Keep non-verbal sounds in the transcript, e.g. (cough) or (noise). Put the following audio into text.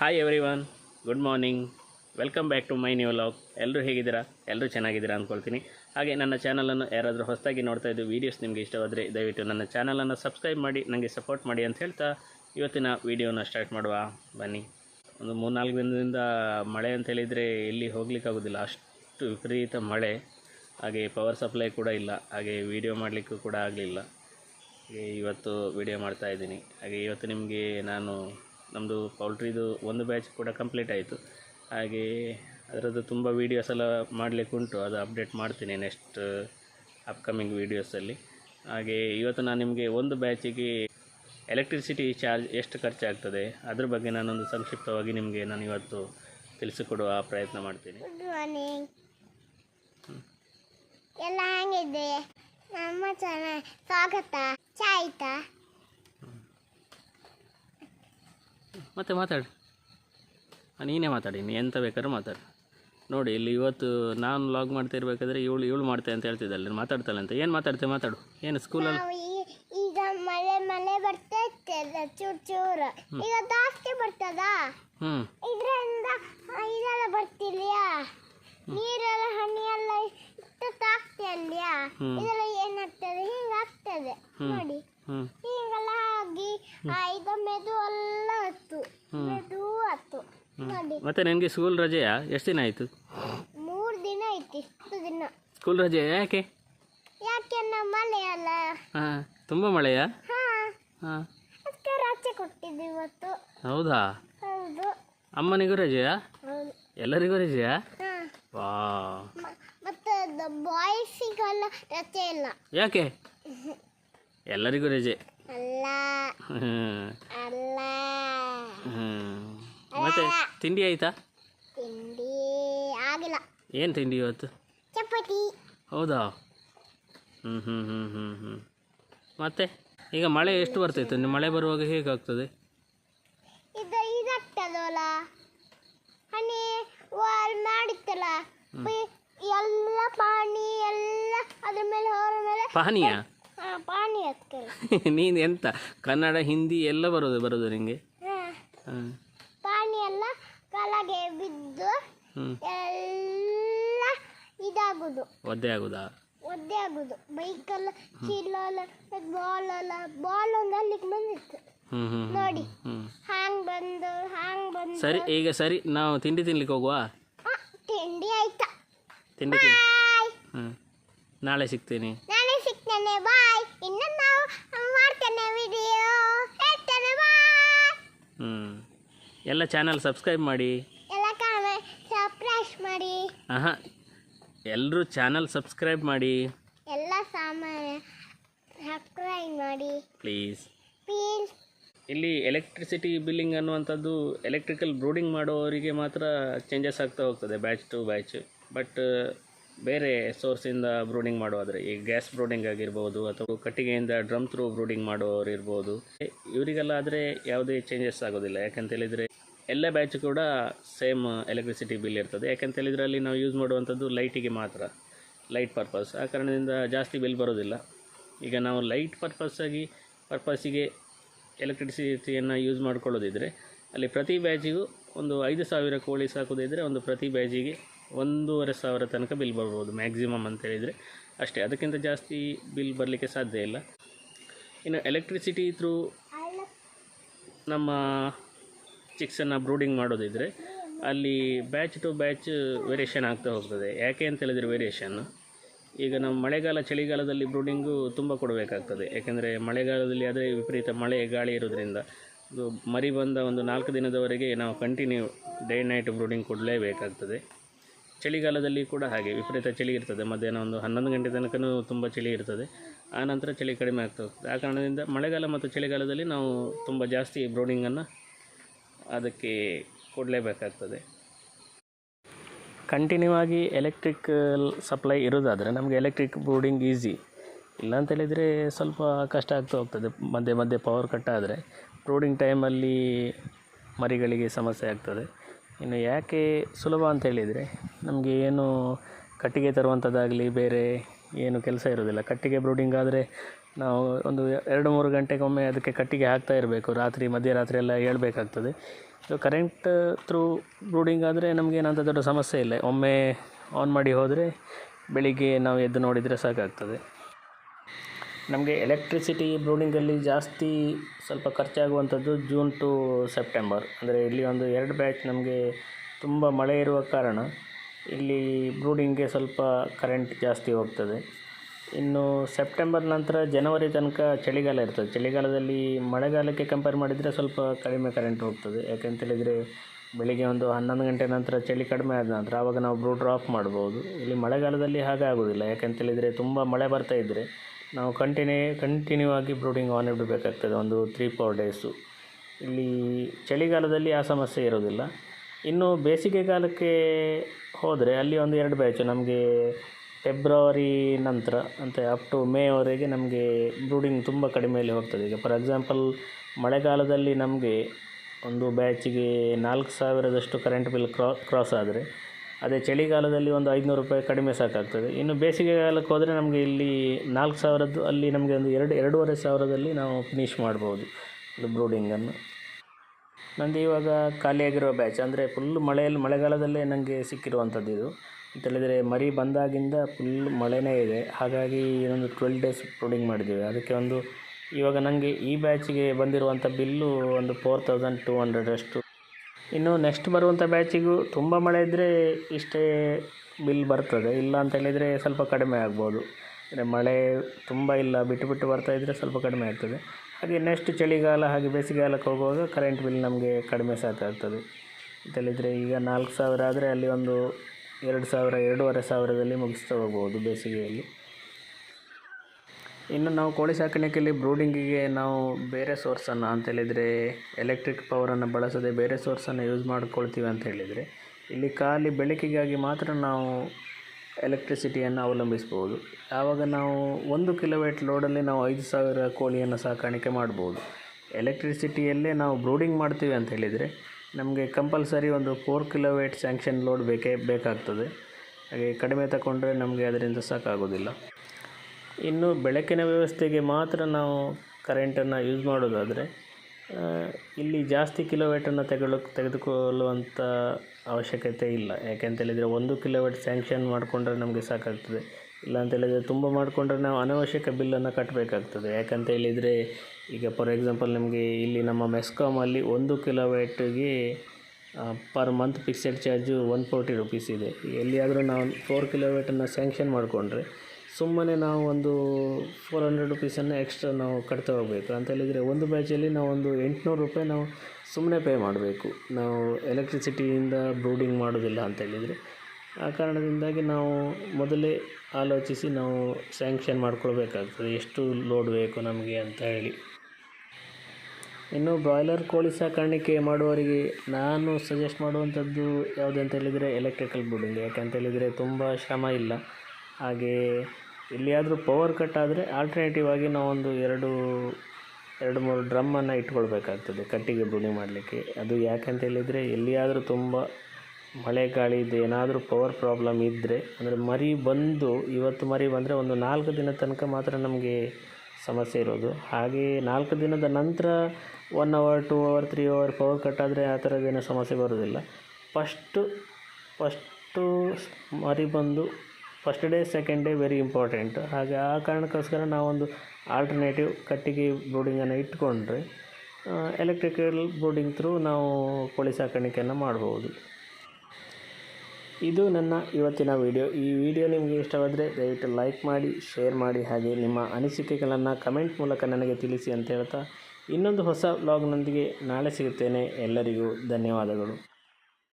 Hi everyone good morning welcome back to my new vlog ಎಲ್ಲರೂ ಹೇಗಿದ್ದೀರಾ? ಎಲ್ಲರೂ ಚೆನ್ನಾಗಿದ್ದೀರಾ ಅಂದ್ಕೊಳ್ತೀನಿ. ಹಾಗೆ ನನ್ನ ಚಾನಲನ್ನು ಯಾರಾದರೂ ಹೊಸದಾಗಿ ನೋಡ್ತಾ ಇದ್ದು ವೀಡಿಯೋಸ್ ನಿಮಗೆ ಇಷ್ಟವಾದರೆ ದಯವಿಟ್ಟು ನನ್ನ ಚಾನಲನ್ನು ಸಬ್ಸ್ಕ್ರೈಬ್ ಮಾಡಿ ನನಗೆ ಸಪೋರ್ಟ್ ಮಾಡಿ ಅಂತ ಹೇಳ್ತಾ ಇವತ್ತಿನ ವೀಡಿಯೋನ ಸ್ಟಾರ್ಟ್ ಮಾಡುವ. ಬನ್ನಿ. ಒಂದು ಮೂರ್ನಾಲ್ಕು ದಿನದಿಂದ ಮಳೆ ಅಂತ ಹೇಳಿದರೆ ಎಲ್ಲಿ ಹೋಗ್ಲಿಕ್ಕಾಗೋದಿಲ್ಲ ಅಷ್ಟು ವಿಪರೀತ ಮಳೆ. ಹಾಗೆ ಪವರ್ ಸಪ್ಲೈ ಕೂಡ ಇಲ್ಲ. ಹಾಗೆ ವೀಡಿಯೋ ಮಾಡಲಿಕ್ಕೂ ಕೂಡ ಆಗಲಿಲ್ಲ. ಇವತ್ತು ವಿಡಿಯೋ ಮಾಡ್ತಾ ಇದ್ದೀನಿ. ಹಾಗೆ ಇವತ್ತು ನಿಮಗೆ ನಾನು ನಮ್ಮದು ಪೌಲ್ಟ್ರಿದು ಒಂದು ಬ್ಯಾಚ್ ಕೂಡ ಕಂಪ್ಲೀಟ್ ಆಯಿತು. ಹಾಗೆ ಅದರದ್ದು ತುಂಬ ವೀಡಿಯೋಸ್ ಎಲ್ಲ ಮಾಡಲಿಕ್ಕೆ ಉಂಟು. ಅದು ಅಪ್ಡೇಟ್ ಮಾಡ್ತೀನಿ ನೆಕ್ಸ್ಟ್ ಅಪ್ಕಮಿಂಗ್ ವೀಡಿಯೋಸಲ್ಲಿ ಹಾಗೆ ಇವತ್ತು ನಾನು ನಿಮಗೆ ಒಂದು ಬ್ಯಾಚಿಗೆ ಎಲೆಕ್ಟ್ರಿಸಿಟಿ ಚಾರ್ಜ್ ಎಷ್ಟು ಖರ್ಚಾಗ್ತದೆ? ಅದ್ರ ಬಗ್ಗೆ ನಾನೊಂದು ಸಂಕ್ಷಿಪ್ತವಾಗಿ ನಿಮಗೆ ನಾನು ಇವತ್ತು ತಿಳಿಸಿಕೊಡುವ ಪ್ರಯತ್ನ ಮಾಡ್ತೀನಿ. ಎಲ್ಲ ನಮ್ಮ ಸ್ವಾಗತ ಚಾ ಆಯ್ತಾ ಮತ್ತೆ ಮಾತಾಡಿ. ನೀನೇ ಮಾತಾಡಿ ನೀ ಎಂತ ಬೇಕಾದ್ರೂ ಮಾತಾಡಿ. ನೋಡಿ ಇಲ್ಲಿ ಇವತ್ತು ನಾನು ಲಾಗ್ ಮಾಡ್ತಾ ಇರಬೇಕಾದ್ರೆ ಇವಳು ಇವಳು ಮಾಡ್ತೆ ಅಂತ ಹೇಳ್ತಿದ್ದಲ್ಲ ಮಾತಾಡ್ತಾಳೆ ಅಂತ. ಏನು ಮಾತಾಡ್ತೆ ಮಾತಾಡು. ಏನು ಸ್ಕೂಲಲ್ಲಿ ಈಗ ಮಳೆ ಮಳೆ ಬರ್ತಾ ಇರ್ತದೆ ಚೂರು ಚೂರು. ಈಗ ಜಾಸ್ತಿ ಬರ್ತದಾ? ಹ್ಞೂ ಇದರಿಂದ ಇದೆಲ್ಲ ಬರ್ತಿಲ್ಯಾ? ನೀರೆಲ್ಲ ಹಣ್ಣಿ ಎಲ್ಲ ಇಷ್ಟು ತಾಕ್ತಿ ಅಲ್ಯಾ? ಇದೆಲ್ಲ ಏನಾಗ್ತದೆ? ಹಿಂಗಾಗ್ತದೆ. ನೋಡಿ. ಹಿಂಗೆಲ್ಲ ಆಗಿ ಇದು ಮೆದು ಎಲ್ಲ ಹತ್ತು ಹ್ಮ್. ಮೆದು ಹತ್ತು ನೋಡಿ ಮತ್ತೆ ನನಗೆ ಸ್ಕೂಲ್ ರಜೆಯಾ? ಎಷ್ಟು ದಿನ ಆಯಿತು? ಮೂರು ದಿನ ಐತಿ ದಿನ. ಸ್ಕೂಲ್ ರಜೆ ಯಾಕೆ? ಯಾಕೆ ನಮ್ಮ ಮಳೆ ಅಲ್ಲ? ಹಾಂ ತುಂಬ ಮಳೆಯಾ? ಹಾ. ರಜೆ ಕೊಟ್ಟಿದ್ದು ಇವತ್ತು. ಹೌದಾ? ಹೌದು. ಅಮ್ಮನಿಗೂ ರಜೆಯಾ? ಎಲ್ಲರಿಗೂ ರಜೆಯಾ? ವಾ ಮತ್ತೆ ಬಾಯ್ಸಿಗೆಲ್ಲ ರಜೆ ಇಲ್ಲ. ಯಾಕೆ? (laughs) ಎಲ್ಲರಿಗೂ ರಜೆ. ಅಲ್ಲ. ಅಲ್ಲ. ಮತ್ತೆ ತಿಂಡಿ ಆಯಿತಾ? ತಿಂಡಿ ಆಗಿಲ್ಲ. ಏನು ತಿಂಡಿ ಇವತ್ತು? ಚಪಾತಿ. ಹೌದಾ? ಹ್ಞೂ ಹ್ಞೂ ಹ್ಞೂ ಹ್ಞೂ ಹ್ಞೂ ಮತ್ತೆ? ಈಗ ಮಳೆ ಎಷ್ಟು ಬರ್ತಾಯಿತ್ತು ನಿಮ್ಮ ಮಳೆ ಬರುವಾಗ ಹೇಗಾಗ್ತದೆ ಇದು ಇದಾಗ್ತದಲ್ಲ ಹನಿ ವಾಲ್ ಮಾಡಿತ್ತಲ್ಲ? ಎಲ್ಲ ಪಾನಿ ಎಲ್ಲ ಅದ್ರ ಮೇಲೆ ಹೊರ ಮೇಲೆ ಪಾನೀಯ? ಹಾ ಪಾನಿ ಹಾಕ್ತಾರೆ (laughs) ನೀನು ಎಂತ? ಕನ್ನಡ ಹಿಂದಿ ಎಲ್ಲ ಬರೋದು ಬರೋದು ನಿಮಗೆ ಹಾ ಹಾಂ ಪಾನಿ ಎಲ್ಲ ಕೆಳಗೆ ಬಿದ್ದು ಹ್ಞೂ ಎಲ್ಲ ಇದಾಗುದು. ಒದ್ದೆ ಆಗುದಾ? ಒದ್ದೆ ಆಗುದು. ಬೈಕಲ್ಲ ಚೀಲಲ್ಲ ಬಾಲ್ ಅಲ್ಲ ಬಾಲ್ ಒಂದು ಅಲ್ಲಿಗೆ ಬಂದಿತ್ತು. ಹ್ಞೂ ಹ್ಞೂ ನೋಡಿ. ಹಾಂಗ್ ಬಂದು ಹಾಂಗ್ ಬಂದು. ಸರಿ ಈಗ ಸರಿ ನಾವು ತಿಂಡಿ ತಿನ್ಲಿಕ್ಕೆ ಹೋಗುವ? ಆ, ತಿಂಡಿ ಆಯ್ತಾ. ತಿಂಡಿ ತಿನ್ ಬಾಯ್ ನಾಳೆ ಸಿಗ್ತೀನಿ. ನಾಳೆ ಸಿಗ್ತೇನೆ ಬಾಯ್ ಇನ್ನು ನಾವು ಮಾಡ್ತೇನೆ ವಿಡಿಯೋ ಹೇಳ್ತೇನೆ ಬಾಯ್ ಹ್ಞೂ ಎಲ್ಲ ಚಾನಲ್ ಸಬ್ಸ್ಕ್ರೈಬ್ ಮಾಡಿ. ಮಾಡಿ ಹಾಂ ಎಲ್ಲರೂ ಚಾನಲ್ ಸಬ್ಸ್ಕ್ರೈಬ್ ಮಾಡಿ. ಎಲ್ಲ ಸಾಮಾನು ಸಬ್ಸ್ಕ್ರೈಬ್ ಮಾಡಿ. ಪ್ಲೀಸ್ ಪ್ಲೀಸ್ ಇಲ್ಲಿ ಎಲೆಕ್ಟ್ರಿಸಿಟಿ ಬಿಲ್ಲಿಂಗ್ ಅನ್ನುವಂಥದ್ದು ಎಲೆಕ್ಟ್ರಿಕಲ್ ಬ್ರೂಡಿಂಗ್ ಮಾಡುವವರಿಗೆ ಮಾತ್ರ ಚೇಂಜಸ್ ಆಗ್ತಾ ಹೋಗ್ತದೆ ಬ್ಯಾಚ್ ಟು ಬ್ಯಾಚ್ ಬಟ್ ಬೇರೆ ಸೋರ್ಸಿಂದ ಬ್ರೂಡಿಂಗ್ ಮಾಡೋದ್ರೆ ಈ ಗ್ಯಾಸ್ ಬ್ರೂಡಿಂಗ್ ಆಗಿರ್ಬೋದು ಅಥವಾ ಕಟ್ಟಿಗೆಯಿಂದ ಡ್ರಮ್ ಥ್ರೂ ಬ್ರೂಡಿಂಗ್ ಮಾಡುವವರು ಇರ್ಬೋದು ಇವರಿಗೆಲ್ಲ ಆದರೆ ಯಾವುದೇ ಚೇಂಜಸ್ ಆಗೋದಿಲ್ಲ. ಯಾಕಂತ ಹೇಳಿದರೆ ಎಲ್ಲ ಬ್ಯಾಚ್ ಕೂಡ ಸೇಮ್ ಎಲೆಕ್ಟ್ರಿಸಿಟಿ ಬಿಲ್ ಇರ್ತದೆ. ಯಾಕಂತ ಹೇಳಿದರೆ ಅಲ್ಲಿ ನಾವು ಯೂಸ್ ಮಾಡುವಂಥದ್ದು ಲೈಟಿಗೆ ಮಾತ್ರ ಲೈಟ್ ಪರ್ಪಸ್ ಆ ಕಾರಣದಿಂದ ಜಾಸ್ತಿ ಬಿಲ್ ಬರೋದಿಲ್ಲ. ಈಗ ನಾವು ಲೈಟ್ ಪರ್ಪಸ್ಸಾಗಿ ಪರ್ಪಸ್ಸಿಗೆ ಎಲೆಕ್ಟ್ರಿಸಿಟಿಯನ್ನು ಯೂಸ್ ಮಾಡ್ಕೊಳ್ಳೋದಿದ್ದರೆ ಅಲ್ಲಿ ಪ್ರತಿ ಬ್ಯಾಚಿಗೂ ಒಂದು ಐದು ಸಾವಿರ ಕೋಳಿ ಸಾಕೋದಿದ್ದರೆ ಒಂದು ಪ್ರತಿ ಬ್ಯಾಚಿಗೆ ಒಂದೂವರೆ ಸಾವಿರ ತನಕ ಬಿಲ್ ಬರ್ಬೋದು ಮ್ಯಾಕ್ಸಿಮಮ್ ಅಂತ ಹೇಳಿದರೆ ಅಷ್ಟೇ, ಅದಕ್ಕಿಂತ ಜಾಸ್ತಿ ಬಿಲ್ ಬರಲಿಕ್ಕೆ ಸಾಧ್ಯ ಇಲ್ಲ. ಇನ್ನು ಎಲೆಕ್ಟ್ರಿಸಿಟಿ ಥ್ರೂ ನಮ್ಮ ಚಿಕ್ಸನ್ನು ಬ್ರೂಡಿಂಗ್ ಮಾಡೋದಿದ್ದರೆ ಅಲ್ಲಿ ಬ್ಯಾಚ್ ಟು ಬ್ಯಾಚ್ ವೇರಿಯೇಷನ್ ಆಗ್ತಾ ಹೋಗ್ತದೆ. ಯಾಕೆ ಅಂತ ಹೇಳಿದರೆ ವೇರಿಯೇಷನ್. ಈಗ ನಾವು ಮಳೆಗಾಲ, ಚಳಿಗಾಲದಲ್ಲಿ ಬ್ರೂಡಿಂಗು ತುಂಬ ಕೊಡಬೇಕಾಗ್ತದೆ. ಯಾಕೆಂದರೆ ಮಳೆಗಾಲದಲ್ಲಿ ಆದರೆ ವಿಪರೀತ ಮಳೆ, ಗಾಳಿ ಇರೋದ್ರಿಂದ ಮರಿ ಬಂದ ಒಂದು ನಾಲ್ಕು ದಿನದವರೆಗೆ ನಾವು ಕಂಟಿನ್ಯೂ ಡೇ ನೈಟ್ ಬ್ರೂಡಿಂಗ್ ಕೊಡಲೇಬೇಕಾಗ್ತದೆ. ಚಳಿಗಾಲದಲ್ಲಿ ಕೂಡ ಹಾಗೆ, ವಿಪರೀತ ಚಳಿ ಇರ್ತದೆ. ಮಧ್ಯಾಹ್ನ ಒಂದು ಹನ್ನೊಂದು ಗಂಟೆ ತನಕನೂ ತುಂಬ ಚಳಿ ಇರ್ತದೆ. ಆನಂತರ ನಂತರ ಚಳಿ ಕಡಿಮೆ ಆಗ್ತಾ ಹೋಗ್ತದೆ. ಆ ಕಾರಣದಿಂದ ಮಳೆಗಾಲ ಮತ್ತು ಚಳಿಗಾಲದಲ್ಲಿ ನಾವು ತುಂಬ ಜಾಸ್ತಿ ಬ್ರೂಡಿಂಗನ್ನು ಅದಕ್ಕೆ ಕೊಡಲೇಬೇಕಾಗ್ತದೆ. ಕಂಟಿನ್ಯೂ ಆಗಿ ಎಲೆಕ್ಟ್ರಿಕ್ ಸಪ್ಲೈ ಇರೋದಾದರೆ ನಮಗೆ ಎಲೆಕ್ಟ್ರಿಕ್ ಬೋರ್ಡಿಂಗ್ ಈಸಿ ಇಲ್ಲ ಅಂತ ಹೇಳಿದರೆ ಸ್ವಲ್ಪ ಕಷ್ಟ ಆಗ್ತಾ ಹೋಗ್ತದೆ. ಮಧ್ಯೆ ಮಧ್ಯೆ ಪವರ್ ಕಟ್ ಆದರೆ ಬ್ರೋಡಿಂಗ್ ಟೈಮಲ್ಲಿ ಮರಿಗಳಿಗೆ ಸಮಸ್ಯೆ ಆಗ್ತದೆ. ಇನ್ನು ಯಾಕೆ ಸುಲಭ ಅಂತ ಹೇಳಿದರೆ ನಮಗೆ ಏನು ಕಟ್ಟಿಗೆ ತರುವಂಥದ್ದಾಗಲಿ ಬೇರೆ ಏನು ಕೆಲಸ ಇರೋದಿಲ್ಲ ಕಟ್ಟಿಗೆ ಬ್ರೂಡಿಂಗ್ ಆದರೆ ನಾವು ಒಂದು ಎರಡು ಮೂರು ಗಂಟೆಗೊಮ್ಮೆ ಅದಕ್ಕೆ ಕಟ್ಟಿಗೆ ಹಾಕ್ತಾ ಇರಬೇಕು. ರಾತ್ರಿ, ಮಧ್ಯರಾತ್ರಿ ಎಲ್ಲ ಹೇಳಬೇಕಾಗ್ತದೆ. ಸೊ ಕರೆಂಟ್ ತ್ರೂ ಬ್ರೂಡಿಂಗ್ ಆದರೆ ನಮಗೇನಂತ ದೊಡ್ಡ ಸಮಸ್ಯೆ ಇಲ್ಲ. ಒಮ್ಮೆ ಆನ್ ಮಾಡಿ ಹೋದರೆ ಬೆಳಿಗ್ಗೆ ನಾವು ಎದ್ದು ನೋಡಿದರೆ ಸಾಕಾಗ್ತದೆ. ನಮಗೆ ಎಲೆಕ್ಟ್ರಿಸಿಟಿ ಬ್ರೂಡಿಂಗಲ್ಲಿ ಜಾಸ್ತಿ ಸ್ವಲ್ಪ ಖರ್ಚಾಗುವಂಥದ್ದು ಜೂನ್ ಟು ಸೆಪ್ಟೆಂಬರ್ ಅಂದರೆ ಇಲ್ಲಿ ಒಂದು ಎರಡು ಬ್ಯಾಚ್ ನಮಗೆ ತುಂಬ ಮಳೆ ಇರುವ ಕಾರಣ ಇಲ್ಲಿ ಬ್ರೂಡಿಂಗ್ಗೆ ಸ್ವಲ್ಪ ಕರೆಂಟ್ ಜಾಸ್ತಿ ಹೋಗ್ತದೆ. ಇನ್ನು ಸೆಪ್ಟೆಂಬರ್ ನಂತರ ಜನವರಿ ತನಕ ಚಳಿಗಾಲ ಇರ್ತದೆ. ಚಳಿಗಾಲದಲ್ಲಿ ಮಳೆಗಾಲಕ್ಕೆ ಕಂಪೇರ್ ಮಾಡಿದರೆ ಸ್ವಲ್ಪ ಕಡಿಮೆ ಕರೆಂಟ್ ಹೋಗ್ತದೆ. ಯಾಕೆಂತೇಳಿದರೆ ಬೆಳಿಗ್ಗೆ ಒಂದು ಹನ್ನೊಂದು ಗಂಟೆ ನಂತರ ಚಳಿ ಕಡಿಮೆ ಆದ ನಂತರ ಆವಾಗ ನಾವು ಬ್ರೂಟ್ರ್ ಆಫ್ ಮಾಡ್ಬೋದು. ಇಲ್ಲಿ ಮಳೆಗಾಲದಲ್ಲಿ ಹಾಗೆ ಆಗೋದಿಲ್ಲ. ಯಾಕೆಂತೇಳಿದರೆ ತುಂಬ ಮಳೆ ಬರ್ತಾ ಇದ್ದರೆ ನಾವು ಕಂಟಿನ್ಯೂ ಕಂಟಿನ್ಯೂ ಆಗಿ ಬ್ರೂಡಿಂಗ್ ಆನ್ ಇಡಬೇಕಾಗ್ತದೆ ಒಂದು ತ್ರೀ ಫೋರ್ ಡೇಸು ಇಲ್ಲಿ ಚಳಿಗಾಲದಲ್ಲಿ ಆ ಸಮಸ್ಯೆ ಇರೋದಿಲ್ಲ ಇನ್ನು ಬೇಸಿಗೆಗಾಲಕ್ಕೆ ಹೋದರೆ ಅಲ್ಲಿ ಒಂದು ಎರಡು ಬ್ಯಾಚು ನಮಗೆ ಫೆಬ್ರವರಿ ನಂತರ ಅಂತ ಅಪ್ ಟು ಮೇವರೆಗೆ ನಮಗೆ ಬ್ರೂಡಿಂಗ್ ತುಂಬ ಕಡಿಮೆಯಲ್ಲಿ ಹೋಗ್ತದೆ. ಈಗ ಫಾರ್ ಎಕ್ಸಾಂಪಲ್ ಮಳೆಗಾಲದಲ್ಲಿ ನಮಗೆ ಒಂದು ಬ್ಯಾಚಿಗೆ ನಾಲ್ಕು ಸಾವಿರದಷ್ಟು ಕರೆಂಟ್ ಬಿಲ್ ಕ್ರಾ ಕ್ರಾಸ್ ಆದರೆ, ಅದೇ ಚಳಿಗಾಲದಲ್ಲಿ ಒಂದು ಐದುನೂರು ರೂಪಾಯಿ ಕಡಿಮೆ ಸಾಕಾಗ್ತದೆ. ಇನ್ನು ಬೇಸಿಗೆಗಾಲಕ್ಕೆ ಹೋದರೆ ನಮಗೆ ಇಲ್ಲಿ ನಾಲ್ಕು ಸಾವಿರದ್ದು, ಅಲ್ಲಿ ನಮಗೆ ಒಂದು ಎರಡು, ಎರಡೂವರೆ ಸಾವಿರದಲ್ಲಿ ನಾವು ಫಿನಿಷ್ ಮಾಡ್ಬೋದು ಬ್ರೂಡಿಂಗನ್ನು ನಂದು ಇವಾಗ ಖಾಲಿಯಾಗಿರೋ ಬ್ಯಾಚ್ ಅಂದರೆ ಫುಲ್ ಮಳೆಯಲ್ಲಿ, ಮಳೆಗಾಲದಲ್ಲೇ ನನಗೆ ಸಿಕ್ಕಿರುವಂಥದ್ದು ಇದು. ಅಂತ ಹೇಳಿದರೆ ಮರಿ ಬಂದಾಗಿಂದ ಫುಲ್ ಮಳೆನೇ ಇದೆ. ಹಾಗಾಗಿ ಇನ್ನೊಂದು ಟ್ವೆಲ್ ಡೇಸ್ ಪ್ರೂಡಿಂಗ್ ಮಾಡಿದ್ದೀವಿ. ಅದಕ್ಕೆ ಒಂದು, ಇವಾಗ ನನಗೆ ಈ ಬ್ಯಾಚಿಗೆ ಬಂದಿರುವಂಥ ಬಿಲ್ಲು ಒಂದು ಫೋರ್ ತೌಸಂಡ್ ಟೂ ಹಂಡ್ರೆಡ್ ಅಷ್ಟು ಇನ್ನು ನೆಕ್ಸ್ಟ್ ಬರುವಂಥ ಬ್ಯಾಚಿಗೂ ತುಂಬ ಮಳೆ ಇದ್ದರೆ ಇಷ್ಟೇ ಬಿಲ್ ಬರ್ತದೆ. ಇಲ್ಲ ಅಂತ ಹೇಳಿದರೆ ಸ್ವಲ್ಪ ಕಡಿಮೆ ಆಗ್ಬೋದು. ಅಂದರೆ ಮಳೆ ತುಂಬ ಇಲ್ಲ, ಬಿಟ್ಟು ಬಿಟ್ಟು ಬರ್ತಾ ಇದ್ದರೆ ಸ್ವಲ್ಪ ಕಡಿಮೆ ಆಗ್ತದೆ. ಹಾಗೆ ನೆಕ್ಸ್ಟ್ ಚಳಿಗಾಲ ಹಾಗೆ ಬೇಸಿಗೆಗಾಲಕ್ಕೆ ಹೋಗುವಾಗ ಕರೆಂಟ್ ಬಿಲ್ ನಮಗೆ ಕಡಿಮೆ ಸಾಕಾಗ್ತದೆ. ಅಂತ ಹೇಳಿದರೆ ಈಗ ನಾಲ್ಕು ಸಾವಿರ ಆದರೆ ಅಲ್ಲಿ ಒಂದು ಎರಡು ಸಾವಿರ, ಎರಡೂವರೆ ಸಾವಿರದಲ್ಲಿ ಮುಗಿಸ್ತಾ ಹೋಗ್ಬೋದು ಬೇಸಿಗೆಯಲ್ಲಿ. ಇನ್ನು ನಾವು ಕೋಳಿ ಸಾಕಾಣಿಕೆಯಲ್ಲಿ ಬ್ರೂಡಿಂಗಿಗೆ ನಾವು ಬೇರೆ ಸೋರ್ಸನ್ನು ಅಂತ ಹೇಳಿದರೆ ಎಲೆಕ್ಟ್ರಿಕ್ ಪವರನ್ನು ಬಳಸದೆ ಬೇರೆ ಸೋರ್ಸನ್ನು ಯೂಸ್ ಮಾಡ್ಕೊಳ್ತೀವಿ ಅಂತ ಹೇಳಿದರೆ ಇಲ್ಲಿ ಖಾಲಿ ಬೆಳಕಿಗಾಗಿ ಮಾತ್ರ ನಾವು ಎಲೆಕ್ಟ್ರಿಸಿಟಿಯನ್ನು ಅವಲಂಬಿಸ್ಬೋದು. ಆವಾಗ ನಾವು ಒಂದು ಕಿಲೋವೇಟ್ ಲೋಡಲ್ಲಿ ನಾವು ಐದು ಸಾವಿರ ಕೋಳಿಯನ್ನು ಸಾಕಾಣಿಕೆ ಮಾಡ್ಬೋದು. ಎಲೆಕ್ಟ್ರಿಸಿಟಿಯಲ್ಲೇ ನಾವು ಬ್ರೂಡಿಂಗ್ ಮಾಡ್ತೀವಿ ಅಂತ ಹೇಳಿದರೆ ನಮಗೆ ಕಂಪಲ್ಸರಿ ಒಂದು ಫೋರ್ ಕಿಲೋವೇಟ್ ಸ್ಯಾಂಕ್ಷನ್ ಲೋಡ್ ಬೇಕೇ, ಬೇಕಾಗ್ತದೆ. ಹಾಗೆ ಕಡಿಮೆ ತಗೊಂಡ್ರೆ ನಮಗೆ ಅದರಿಂದ ಸಾಕಾಗೋದಿಲ್ಲ. ಇನ್ನು ಬೆಳಕಿನ ವ್ಯವಸ್ಥೆಗೆ ಮಾತ್ರ ನಾವು ಕರೆಂಟನ್ನು ಯೂಸ್ ಮಾಡೋದಾದರೆ ಇಲ್ಲಿ ಜಾಸ್ತಿ ಕಿಲೋವೇಟನ್ನು ತೆಗೊಳ್ಳೋ ತೆಗೆದುಕೊಳ್ಳುವಂಥ ಅವಶ್ಯಕತೆ ಇಲ್ಲ. ಯಾಕೆಂತೇಳಿದರೆ ಒಂದು ಕಿಲೋವೇಟ್ ಸ್ಯಾಂಕ್ಷನ್ ಮಾಡಿಕೊಂಡ್ರೆ ನಮಗೆ ಸಾಕಾಗ್ತದೆ. ಇಲ್ಲ ಅಂತ ಹೇಳಿದರೆ ತುಂಬ ಮಾಡಿಕೊಂಡ್ರೆ ನಾವು ಅನವಶ್ಯಕ ಬಿಲ್ಲನ್ನು ಕಟ್ಟಬೇಕಾಗ್ತದೆ ಯಾಕಂತ ಹೇಳಿದರೆ ಈಗ ಫಾರ್ ಎಕ್ಸಾಂಪಲ್ ನಿಮಗೆ ಇಲ್ಲಿ ನಮ್ಮ ಮೆಸ್ಕಾಮಲ್ಲಿ ಒಂದು ಕಿಲೋವೇಟ್ಗೆ per month fixed charge one forty rupees ಇದೆ. ಎಲ್ಲಿಯಾದರೂ ನಾವು ಫೋರ್ ಕಿಲೋಮೀಟರ್ನ ಸ್ಯಾಂಕ್ಷನ್ ಮಾಡಿಕೊಂಡ್ರೆ ಸುಮ್ಮನೆ ನಾವು ಒಂದು ಫೋರ್ ಹಂಡ್ರೆಡ್ ರುಪೀಸನ್ನು ಎಕ್ಸ್ಟ್ರಾ ನಾವು ಕಟ್ತಾ ಹೋಗಬೇಕು. ಅಂತ ಹೇಳಿದರೆ ಒಂದು ಬ್ಯಾಚಲ್ಲಿ ನಾವು ಒಂದು ಎಂಟುನೂರು ರೂಪಾಯಿ ನಾವು ಸುಮ್ಮನೆ ಪೇ ಮಾಡಬೇಕು. ನಾವು ಎಲೆಕ್ಟ್ರಿಸಿಟಿಯಿಂದ ಬ್ರೂಡಿಂಗ್ ಮಾಡೋದಿಲ್ಲ ಅಂತ ಹೇಳಿದರೆ. ಆ ಕಾರಣದಿಂದಾಗಿ ನಾವು ಮೊದಲೇ ಆಲೋಚಿಸಿ ನಾವು ಸ್ಯಾಂಕ್ಷನ್ ಮಾಡ್ಕೊಳ್ಬೇಕಾಗ್ತದೆ. ಎಷ್ಟು ಲೋಡ್ ಬೇಕು ನಮಗೆ ಅಂತ ಹೇಳಿ. ಇನ್ನು ಬ್ರಾಯ್ಲರ್ ಕೋಳಿ ಸಾಕಾಣಿಕೆ ಮಾಡುವವರಿಗೆ ನಾನು ಸಜೆಸ್ಟ್ ಮಾಡುವಂಥದ್ದು ಅಂತ ಹೇಳಿದರೆ ಎಲೆಕ್ಟ್ರಿಕಲ್ ಬ್ರೂಡಿಂಗ್ ಯಾಕಂತ ಹೇಳಿದರೆ ತುಂಬ ಶ್ರಮ ಇಲ್ಲ. ಹಾಗೇ ಎಲ್ಲಿಯಾದರೂ ಪವರ್ ಕಟ್ ಆದರೆ ಆಲ್ಟರ್ನೇಟಿವ್ ಆಗಿ ನಾವೊಂದು ಎರಡು ಎರಡು ಮೂರು ಡ್ರಮ್ಮನ್ನು ಇಟ್ಕೊಳ್ಬೇಕಾಗ್ತದೆ ಕಟ್ಟಿಗೆ ಬ್ರೂಡಿಂಗ್ ಮಾಡಲಿಕ್ಕೆ. ಅದು ಯಾಕಂತ ಹೇಳಿದರೆ ಎಲ್ಲಿಯಾದರೂ ತುಂಬ ಮಳೆ ಗಾಳಿ ಇದು, ಏನಾದರೂ ಪವರ್ ಪ್ರಾಬ್ಲಮ್ ಇದ್ದರೆ ಅಂದರೆ ಮರಿ ಬಂದು ಇವತ್ತು ಮರಿ ಬಂದರೆ ಒಂದು ನಾಲ್ಕು ದಿನ ತನಕ ಮಾತ್ರ ನಮಗೆ ಸಮಸ್ಯೆ ಇರೋದು. ಹಾಗೆ ನಾಲ್ಕು ದಿನದ ನಂತರ one hour two hour three hour power cut ಆದರೆ ಆ ಥರದ್ದೇನೂ ಸಮಸ್ಯೆ ಬರೋದಿಲ್ಲ. ಫಸ್ಟು ಫಸ್ಟು ಮರಿ ಬಂದು first day second day very important ಹಾಗೆ ಆ ಕಾರಣಕ್ಕೋಸ್ಕರ ನಾವೊಂದು ಆಲ್ಟರ್ನೇಟಿವ್ ಕಟ್ಟಿಗೆ ಬ್ರೂಡಿಂಗನ್ನು ಇಟ್ಕೊಂಡ್ರೆ ಎಲೆಕ್ಟ್ರಿಕಲ್ ಬ್ರೂಡಿಂಗ್ ಥ್ರೂ ನಾವು ಕೋಳಿ ಸಾಕಾಣಿಕೆಯನ್ನು ಮಾಡ್ಬೋದು. ಇದು ನನ್ನ ಇವತ್ತಿನ ವಿಡಿಯೋ. ಈ ವಿಡಿಯೋ ನಿಮಗೆ ಇಷ್ಟವಾದರೆ ದಯವಿಟ್ಟು ಲೈಕ್ ಮಾಡಿ, ಶೇರ್ ಮಾಡಿ ಹಾಗೆ ನಿಮ್ಮ ಅನಿಸಿಕೆಗಳನ್ನು ಕಮೆಂಟ್ ಮೂಲಕ ನನಗೆ ತಿಳಿಸಿ ಅಂತ ಹೇಳ್ತಾ ಇನ್ನೊಂದು ಹೊಸ ವ್ಲಾಗ್ನೊಂದಿಗೆ ನಾಳೆ ಸಿಗುತ್ತೇನೆ. ಎಲ್ಲರಿಗೂ ಧನ್ಯವಾದಗಳು.